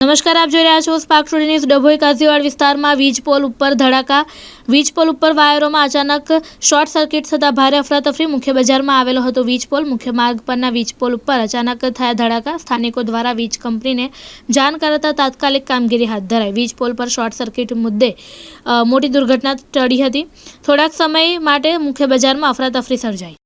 નમસ્કાર, આપ જોઈ રહ્યા છો Spark Today News Dabhoi Kaziwad વિસ્તારમાં વીજ પોલ ઉપર ધડાકા. વીજ પોલ ઉપર વાયરોમાં અચાનક શોર્ટ સર્કિટ થતાં ભારે અફરાતફરી મુખ્ય બજારમાં આવેલો હતો વીજ પોલ. મુખ્ય માર્ગ પરના વીજ પોલ ઉપર અચાનક થયા ધડાકા. સ્થાનિકો દ્વારા વીજ કંપનીને જાણ કરાતા તાત્કાલિક કામગીરી હાથ ધરાઈ. વીજ પોલ પર શોર્ટ સર્કિટ મુદ્દે મોટી દુર્ઘટના ટળી હતી. થોડાક સમય માટે મુખ્ય બજારમાં અફરાતફરી સર્જાઈ.